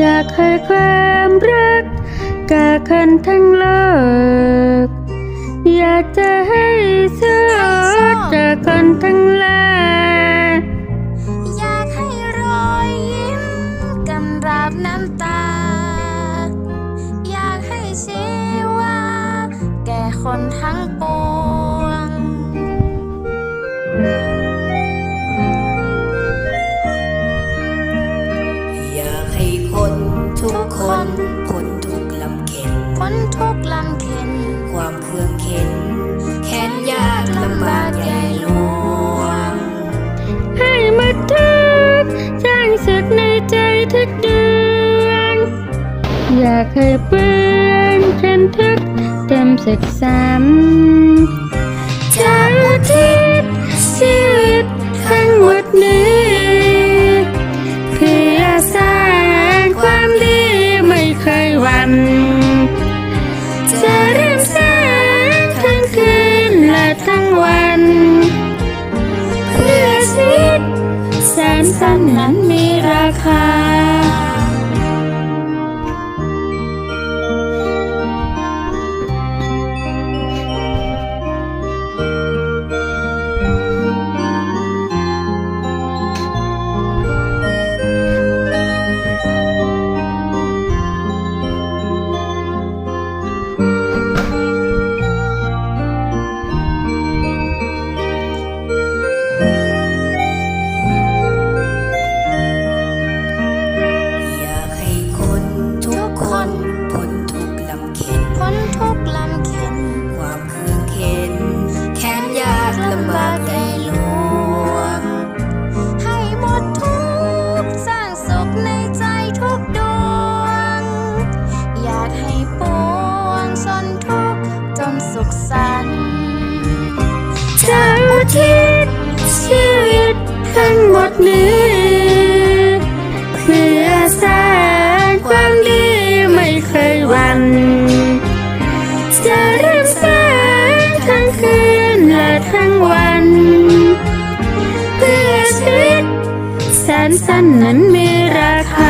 อยากให้ความรักกาคันทั้งโลก อยากจะให้โสดจากคนทั้งหลายอยากให้รอยยิ้มกำราบน้ำตา อยากให้ชีวาแก่คนทั้งปวง อยากให้เปื้อนฉันทุกเต็มศึกซ้ำจะอุทิศชีวิตทั้งหมดนี้เพื่อสร้างความดีไม่เคยหวันจะเริ่มสร้างทั้งคืนและทั้งวัน เพื่อชีวิตแสนสั้นนั้นมีราคา สุขสันต์จะอุทิศชีวิตทั้งหมดนี้เพื่อสร้างความดีไม่เคยวันจะเริ่มสร้างทั้งคืนและทั้งวัน เพื่อชีวิตแสนสั้นนั้นมีราคา